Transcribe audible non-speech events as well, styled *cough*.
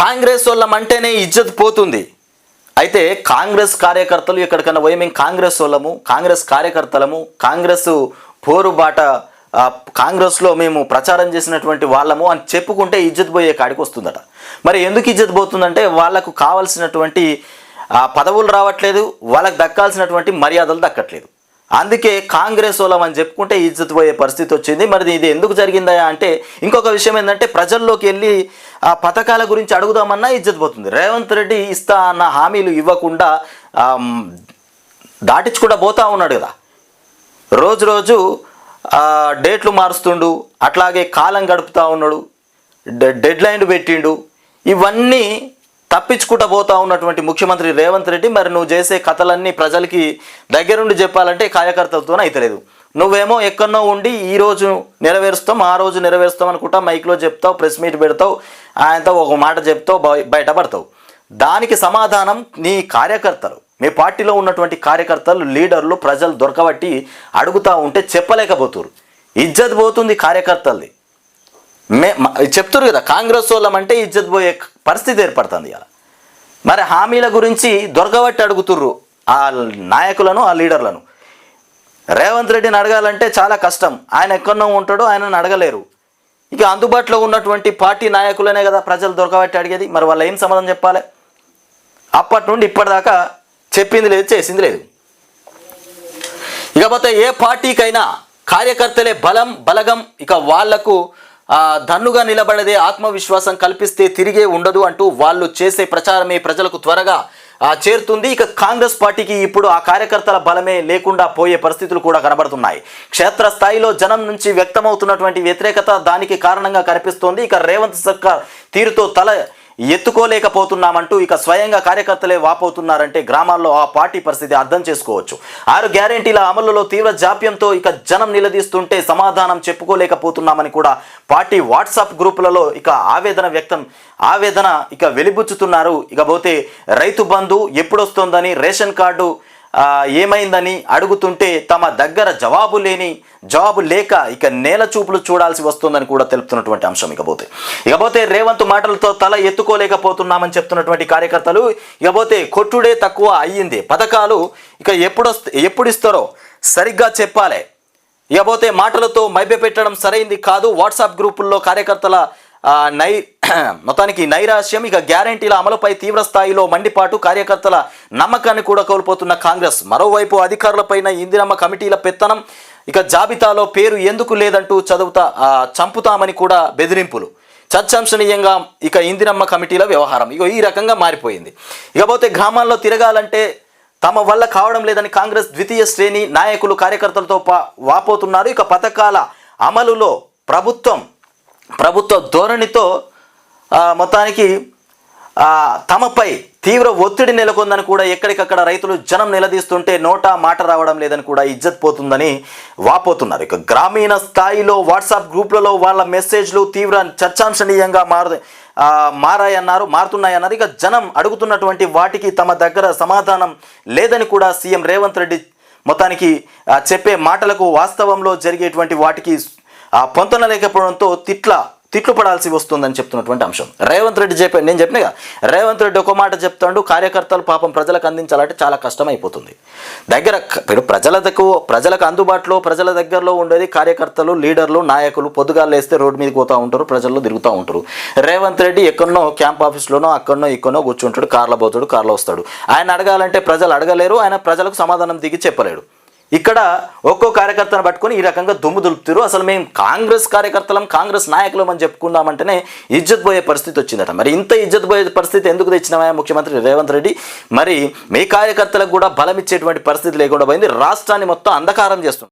కాంగ్రెస్ వాళ్ళం అంటేనే ఇజ్జత్ పోతుంది. అయితే కాంగ్రెస్ కార్యకర్తలు ఎక్కడికన్నా పోయి మేము కాంగ్రెస్ వాళ్ళము కాంగ్రెస్ కార్యకర్తలము కాంగ్రెస్ పోరుబాట కాంగ్రెస్లో మేము ప్రచారం చేసినటువంటి వాళ్ళము అని చెప్పుకుంటే ఇజ్జత్ పోయే కాడికి వస్తుందట. మరి ఎందుకు ఇజ్జత్ పోతుందంటే వాళ్ళకు కావాల్సినటువంటి పదవులు రావట్లేదు వాళ్ళకు దక్కాల్సినటువంటి మర్యాదలు దక్కట్లేదు. అందుకే కాంగ్రెస్ వాళ్ళం అని చెప్పుకుంటే ఇజ్జత్ పోయే పరిస్థితి వచ్చింది. మరి ఇది ఎందుకు జరిగిందా అంటే ఇంకొక విషయం ఏంటంటే ప్రజల్లోకి వెళ్ళి ఆ పథకాల గురించి అడుగుదామన్నా ఇజ్జత్ పోతుంది. రేవంత్ రెడ్డి ఇస్తా అన్న హామీలు ఇవ్వకుండా ఆ, పోతా ఉన్నాడు కదా. రోజు రోజు డేట్లు మారుస్తుండు అట్లాగే కాలం గడుపుతూ ఉన్నాడు డె- డెడ్ లైన్ పెట్టిండు. ఇవన్నీ తప్పించుకుంటూ పోతా ఉన్నటువంటి ముఖ్యమంత్రి రేవంత్ రెడ్డి మరి నువ్వు చేసే కథలన్నీ ప్రజలకి దగ్గరుండి చెప్పాలంటే కార్యకర్తలతోనే అయితలేదు. నువ్వేమో ఎక్కడో ఉండి ఈ రోజు నెరవేరుస్తాం ఆ రోజు నెరవేరుస్తాం అనుకుంటా మైక్లో చెప్తావు ప్రెస్ మీట్ పెడతావు ఆయనతో ఒక మాట చెప్తావు బయ- బయటపడతావు. దానికి సమాధానం నీ కార్యకర్తలు. మీ పార్టీలో ఉన్నటువంటి కార్యకర్తలు లీడర్లు ప్రజలు దొరకబట్టి అడుగుతా ఉంటే చెప్పలేకపోతున్నారు ఇజ్జత్ పోతుంది కార్యకర్తలది. మే చెప్తారు కదా కాంగ్రెస్ వాళ్ళం అంటే ఇజ్జత్ పోయే పరిస్థితి ఏర్పడుతుంది ఇలా మరి హామీల గురించి దొరకబట్టి అడుగుతుర్రు ఆ నాయకులను ఆ లీడర్లను. రేవంత్ రెడ్డిని అడగాలంటే చాలా కష్టం. ఆయన ఎక్కడో ఉంటాడో ఆయనను అడగలేరు. ఇక అందుబాటులో ఉన్నటువంటి పార్టీ నాయకులనే కదా ప్రజలు దొరకబట్టి అడిగేది. మరి వాళ్ళు ఏం సమాధానం చెప్పాలి? అప్పటి నుండి ఇప్పటిదాకా చెప్పింది లేదు చేసింది లేదు. ఇకపోతే ఏ పార్టీకైనా కార్యకర్తలే బలం బలగం ఇక వాళ్ళకు ధన్నుగా దన్నుగా ఆత్మవిశ్వాసం కల్పిస్తే తిరిగే ఉండదు అంటూ వాళ్ళు చేసే ప్రచారమే ప్రజలకు త్వరగా చేరుతుంది. ఇక కాంగ్రెస్ పార్టీకి ఇప్పుడు ఆ కార్యకర్తల బలమే లేకుండా పోయే పరిస్థితులు కూడా కనబడుతున్నాయి. క్షేత్రస్థాయిలో జనం నుంచి వ్యక్తమవుతున్నటువంటి వ్యతిరేకత దానికి కారణంగా కనిపిస్తోంది. ఇక రేవంత్ సర్కార్ తీరుతో తల ఎత్తుకోలేకపోతున్నామంటూ ఇక స్వయంగా కార్యకర్తలే వాపోతున్నారంటే గ్రామాల్లో ఆ పార్టీ పరిస్థితి అర్థం చేసుకోవచ్చు. ఆరు గ్యారెంటీల అమలులో తీవ్ర జాప్యంతో ఇక జనం నిలదీస్తుంటే సమాధానం చెప్పుకోలేకపోతున్నామని కూడా పార్టీ వాట్సాప్ గ్రూపులలో ఇక ఆవేదన వ్యక్తం ఆవేదన ఇక వెలిబుచ్చుతున్నారు. ఇకపోతే రైతు బంధు ఎప్పుడొస్తోందని రేషన్ కార్డు ఏమైందని అడుగుతుంటే తమ దగ్గర జవాబు లేని జవాబు లేక ఇక నేల చూపులు చూడాల్సి వస్తుందని కూడా తెలుపుతున్నటువంటి అంశం ఇకపోతే. ఇకపోతే రేవంత్ మాటలతో తల ఎత్తుకోలేకపోతున్నామని చెప్తున్నటువంటి కార్యకర్తలు ఇకపోతే కొట్టుడే తక్కువ అయ్యింది. పథకాలు ఇక ఎప్పుడు ఎప్పుడు ఇస్తారో సరిగ్గా చెప్పాలి. ఇకపోతే మాటలతో మైపెట్టడం సరైంది కాదు. వాట్సాప్ గ్రూపుల్లో కార్యకర్తల నై *clears throat* మొత్తానికి నైరాశ్యం ఇక గ్యారంటీల అమలుపై తీవ్ర స్థాయిలో మండిపాటు కార్యకర్తల నమ్మకాన్ని కూడా కోల్పోతున్న కాంగ్రెస్. మరోవైపు అధికారులపైన ఇందిరమ్మ కమిటీల పెత్తనం ఇక జాబితాలో పేరు ఎందుకు లేదంటూ చదువుతా చంపుతామని కూడా బెదిరింపులు. చర్చాంశనీయంగా ఇక ఇందిరమ్మ కమిటీల వ్యవహారం ఇక ఈ రకంగా మారిపోయింది. ఇకపోతే గ్రామాల్లో తిరగాలంటే తమ వల్ల కావడం లేదని కాంగ్రెస్ ద్వితీయ శ్రేణి నాయకులు కార్యకర్తలతో పా వాపోతున్నారు. ఇక పథకాల అమలులో ప్రభుత్వం ప్రభుత్వ ధోరణితో మొత్తానికి తమపై తీవ్ర ఒత్తిడి నెలకొందని కూడా ఎక్కడికక్కడ రైతులు జనం నిలదీస్తుంటే నోటా మాట రావడం లేదని కూడా ఇజ్జత్ పోతుందని వాపోతున్నారు. ఇక గ్రామీణ స్థాయిలో వాట్సాప్ గ్రూప్లలో వాళ్ళ మెసేజ్లు తీవ్ర చర్చాంశనీయంగా మారు మారాయన్నారు మారుతున్నాయన్నారు. ఇక జనం అడుగుతున్నటువంటి వాటికి తమ దగ్గర సమాధానం లేదని కూడా సీఎం రేవంత్ రెడ్డి మొత్తానికి చెప్పే మాటలకు వాస్తవంలో జరిగేటువంటి వాటికి ఆ పొంతన లేకపోవడంతో తిట్ల తిట్లు పడాల్సి వస్తుందని చెప్తున్నటువంటి అంశం. రేవంత్ రెడ్డి చెప్పా నేను చెప్పినగా రేవంత్ రెడ్డి ఒక మాట చెప్తాడు కార్యకర్తలు పాపం ప్రజలకు అందించాలంటే చాలా కష్టం అయిపోతుంది దగ్గర ఇప్పుడు ప్రజలకు ప్రజలకు అందుబాటులో ప్రజల దగ్గరలో ఉండేది కార్యకర్తలు లీడర్లు నాయకులు పొద్దుగాలు లేస్తే రోడ్డు మీద పోతూ ఉంటారు ప్రజల్లో తిరుగుతూ ఉంటారు. రేవంత్ రెడ్డి ఎక్కడనో క్యాంప్ ఆఫీస్లోనో అక్కడనో ఇక్కడనో కూర్చుంటాడు కార్లో పోతాడు కార్లో వస్తాడు. ఆయన అడగాలంటే ప్రజలు అడగలేరు ఆయన ప్రజలకు సమాధానం దిగి చెప్పలేడు. ఇక్కడ ఒక్కో కార్యకర్తను పట్టుకొని ఈ రకంగా దుమ్ము దులుపుతారు అసలు మేము కాంగ్రెస్ కార్యకర్తలం కాంగ్రెస్ నాయకులం అని చెప్పుకుందామంటేనే ఇజ్జత్ పోయే పరిస్థితి వచ్చిందట. మరి ఇంత ఇజ్జత్ పోయే పరిస్థితి ఎందుకు తెచ్చినామా ముఖ్యమంత్రి రేవంత్ రెడ్డి? మరి మీ కార్యకర్తలకు కూడా బలం ఇచ్చేటువంటి పరిస్థితి లేకుండా పోయింది. రాష్ట్రాన్ని మొత్తం అంధకారం చేస్తుంది.